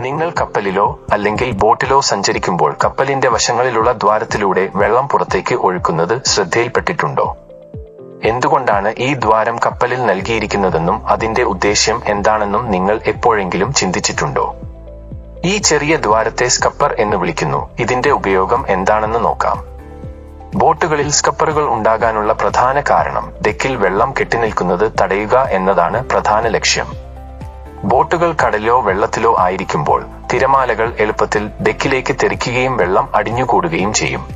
നിങ്ങൾ കപ്പലിലോ അല്ലെങ്കിൽ ബോട്ടിലോ സഞ്ചരിക്കുമ്പോൾ കപ്പലിന്റെ വശങ്ങളിലുള്ള ദ്വാരത്തിലൂടെ വെള്ളം പുറത്തേക്ക് ഒഴുക്കുന്നത് ശ്രദ്ധയിൽപ്പെട്ടിട്ടുണ്ടോ? എന്തുകൊണ്ടാണ് ഈ ദ്വാരം കപ്പലിൽ നൽകിയിരിക്കുന്നതെന്നും അതിന്റെ ഉദ്ദേശ്യം എന്താണെന്നും നിങ്ങൾ എപ്പോഴെങ്കിലും ചിന്തിച്ചിട്ടുണ്ടോ? ഈ ചെറിയ ദ്വാരത്തെ സ്കപ്പർ എന്ന് വിളിക്കുന്നു. ഇതിന്റെ ഉപയോഗം എന്താണെന്ന് നോക്കാം. ബോട്ടുകളിൽ സ്കപ്പറുകൾ ഉണ്ടാകാനുള്ള പ്രധാന കാരണം ഡെക്കിൽ വെള്ളം കെട്ടിനിൽക്കുന്നത് തടയുക എന്നതാണ് പ്രധാന ലക്ഷ്യം. ബോട്ടുകൾ കടലിലോ വെള്ളത്തിലോ ആയിരിക്കുമ്പോൾ തിരമാലകൾ എളുപ്പത്തിൽ ഡെക്കിലേക്ക് തെറിക്കുകയും വെള്ളം അടിഞ്ഞുകൂടുകയും ചെയ്യും.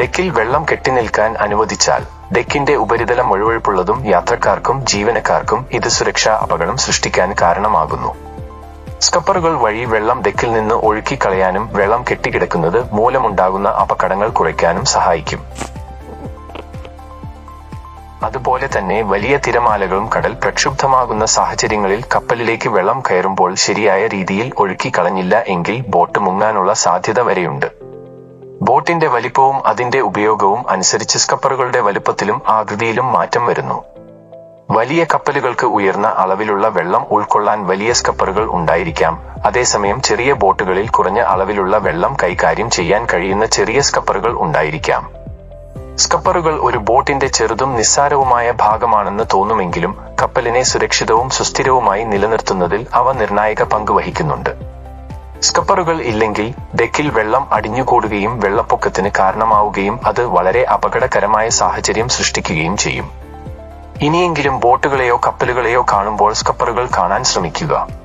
ഡെക്കിൽ വെള്ളം കെട്ടിനിൽക്കാൻ അനുവദിച്ചാൽ ഡെക്കിന്റെ ഉപരിതലം ഒഴിവൊഴുപ്പുള്ളതും യാത്രക്കാർക്കും ജീവനക്കാർക്കും ഇത് സുരക്ഷാ അപകടം സൃഷ്ടിക്കാൻ കാരണമാകുന്നു. സ്കപ്പറുകൾ വഴി വെള്ളം ഡെക്കിൽ നിന്ന് ഒഴുക്കിക്കളയാനും വെള്ളം കെട്ടിക്കിടക്കുന്നത് മൂലമുണ്ടാകുന്ന അപകടങ്ങൾ കുറയ്ക്കാനും സഹായിക്കും. അതുപോലെ തന്നെ വലിയ തിരമാലകളും കടൽ പ്രക്ഷുബ്ധമാകുന്ന സാഹചര്യങ്ങളിൽ കപ്പലിലേക്ക് വെള്ളം കയറുമ്പോൾ ശരിയായ രീതിയിൽ ഒഴുക്കി കളഞ്ഞില്ല എങ്കിൽ ബോട്ട് മുങ്ങാനുള്ള സാധ്യത വരെയുണ്ട്. ബോട്ടിന്റെ വലിപ്പവും അതിന്റെ ഉപയോഗവും അനുസരിച്ച് സ്കപ്പറുകളുടെ വലുപ്പത്തിലും ആകൃതിയിലും മാറ്റം വരുന്നു. വലിയ കപ്പലുകൾക്ക് ഉയർന്ന അളവിലുള്ള വെള്ളം ഉൾക്കൊള്ളാൻ വലിയ സ്കപ്പറുകൾ ഉണ്ടായിരിക്കാം. അതേസമയം ചെറിയ ബോട്ടുകളിൽ കുറഞ്ഞ അളവിലുള്ള വെള്ളം കൈകാര്യം ചെയ്യാൻ കഴിയുന്ന ചെറിയ സ്കപ്പറുകൾ ഉണ്ടായിരിക്കാം. സ്കപ്പറുകൾ ഒരു ബോട്ടിന്റെ ചെറുതും നിസ്സാരവുമായ ഭാഗമാണെന്ന് തോന്നുമെങ്കിലും കപ്പലിനെ സുരക്ഷിതവും സുസ്ഥിരവുമായി നിലനിർത്തുന്നതിൽ അവ നിർണായക പങ്ക് വഹിക്കുന്നുണ്ട്. സ്കപ്പറുകൾ ഇല്ലെങ്കിൽ ഡെക്കിൽ വെള്ളം അടിഞ്ഞുകൂടുകയും വെള്ളപ്പൊക്കത്തിന് കാരണമാവുകയും അത് വളരെ അപകടകരമായ സാഹചര്യം സൃഷ്ടിക്കുകയും ചെയ്യും. ഇനിയെങ്കിലും ബോട്ടുകളെയോ കപ്പലുകളെയോ കാണുമ്പോൾ സ്കപ്പറുകൾ കാണാൻ ശ്രമിക്കുക.